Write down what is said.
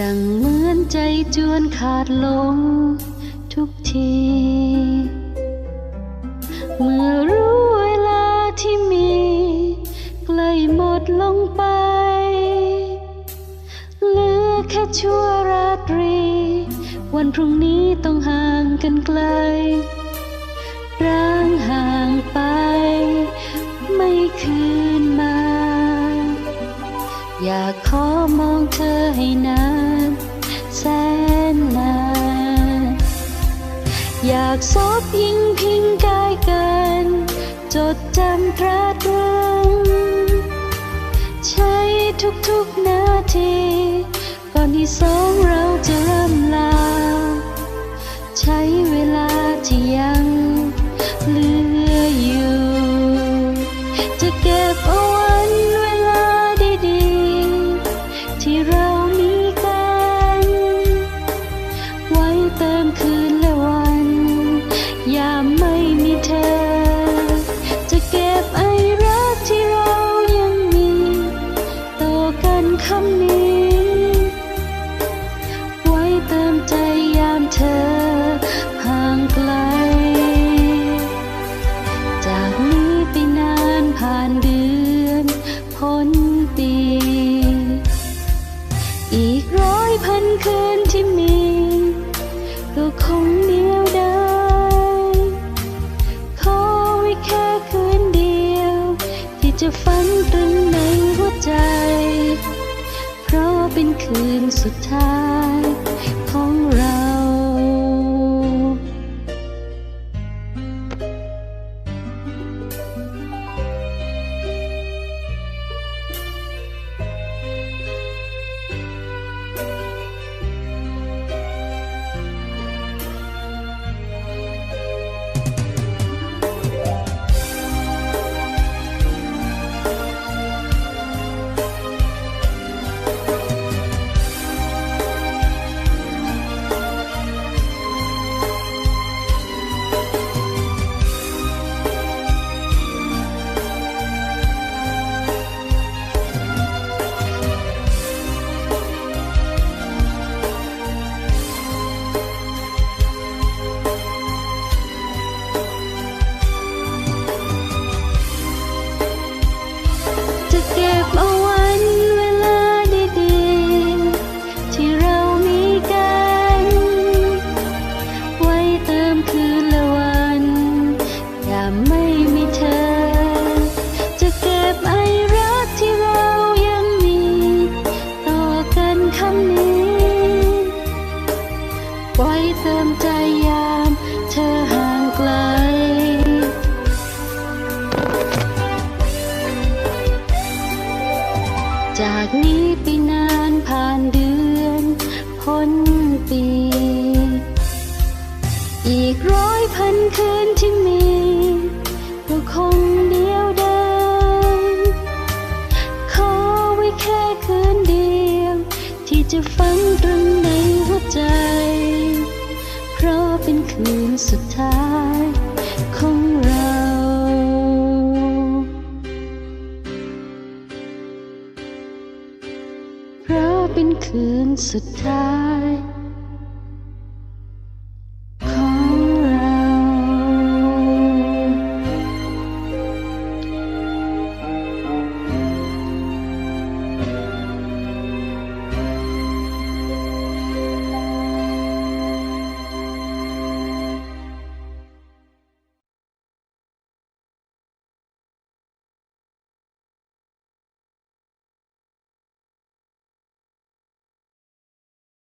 ดังเหมือนใจจวนขาดลงทุกที เมื่อรู้เวลาที่มีใกล้หมดลงไป เหลือแค่ชั่วราตรี วันพรุ่งนี้ต้องห่างกันไกลากขอมองเธอให้นานแสนนาน อยากซบยิ่งพิงกายกัน จดจำตราตรึง ใช้ทุกๆนาที ก่อนที่สองเราจะเริ่มลา ใช้เวลาที่ยังเหลืออยู่ จะเก็บเอา จะฝันตรึงในหัวใจ เพราะเป็นคืนสุดท้าย ปี อีกร้อยพันคืนที่มีก็คงเดียวดายขอไว้แค่คืนเดียว ที่จะฝังตรึงในหัวใจ เพราะเป็นคืนสุดท้ายของเราเพราะเป็นคืนสุดท้าย